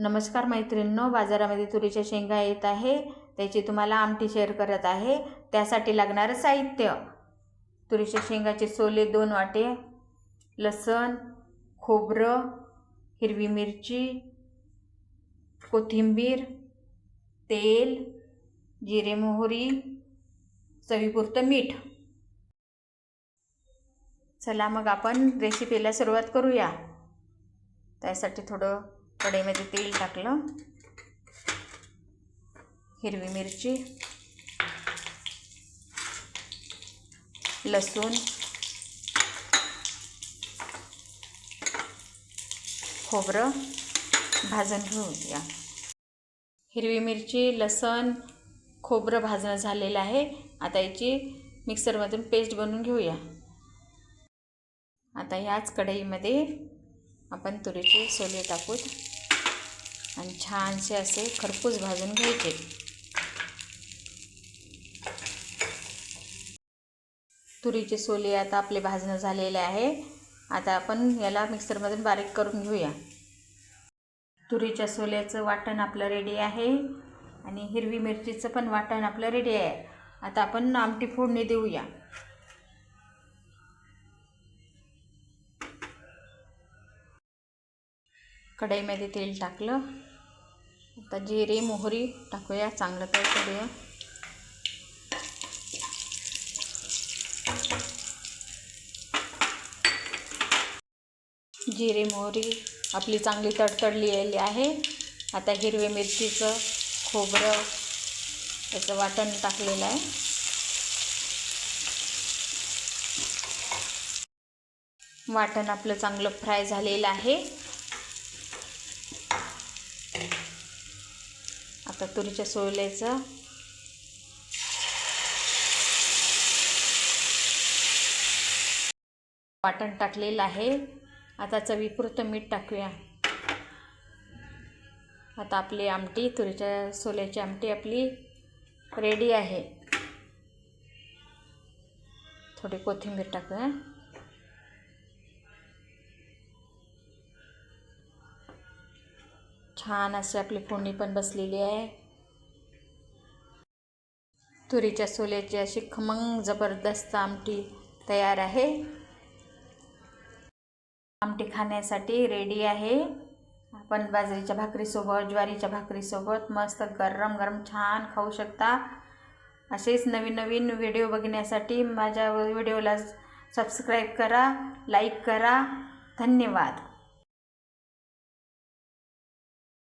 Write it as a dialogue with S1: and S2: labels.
S1: नमस्कार मैत्रिणींनो बाजारामध्ये तुरीच्या शेंगा येत आहे. त्याची तुम्हाला आमटी शेअर करत आहे. त्यासाठी लागणारं साहित्य. तुरीच्या शेंगाचे सोले दोन वाटे लसण खोबरं हिरवी मिरची कोथिंबीर तेल जिरे मोहरी चवीपुरतं मीठ. चला मग आपण रेसिपीला सुरुवात करूया. त्यासाठी थोडं कढईमध्ये तेल टाकलं. हिरवी मिरची लसूण खोबरं भाजून घेऊया. हिरवी मिरची लसण खोबरं भाजणं झालेलं आहे. आता याची मिक्सरमधून पेस्ट बनवून घेऊया. आता ह्याच कढईमध्ये आपण तुरीचे सोले टाकूत आणि छानसे असे खरपूस भाजून घ्यायचे. तुरीचे सोले आता आपले भाजणं झालेले आहे. आता आपण याला मिक्सरमधून बारीक करून घेऊया. तुरीच्या सोल्याचं वाटण आपलं रेडी आहे आणि हिरवी मिरचीचं पण वाटण आपलं रेडी आहे. आता आपण आमटी फोडणी देऊया. कढईमध्ये तेल टाकलं. आता जिरे मोहरी टाकूया चांगलं काय करूया. जिरे मोहरी आपली चांगली तडतडलेली आहे. आता हिरवे मिरचीचं खोबरं त्याचं वाटण टाकलेलं आहे. वाटण आपलं चांगलं फ्राय झालेलं आहे. आता तुरीच्या सोल्याचं. वाटण टाकलेलं आहे. आता चवीपुरतं मीठ टाकूया. आता आपली आमटी तुरीच्या सोल्याची आमटी आपली रेडी आहे. थोडी कोथिंबीर टाकूया. छान अशी आपली फोडणी पण बसलेली आहे. तुरीच्या सोल्याची अशी खमंग जबरदस्त आमटी तयार आहे. आमटी खाण्यासाठी रेडी आहे. आपण बाजरीच्या भाकरीसोबत ज्वारीच्या भाकरीसोबत मस्त गरम गरम छान खाऊ शकता. असेच नवीन नवीन व्हिडिओ बघण्यासाठी माझ्या व्हिडिओला सबस्क्राईब करा लाईक करा. धन्यवाद.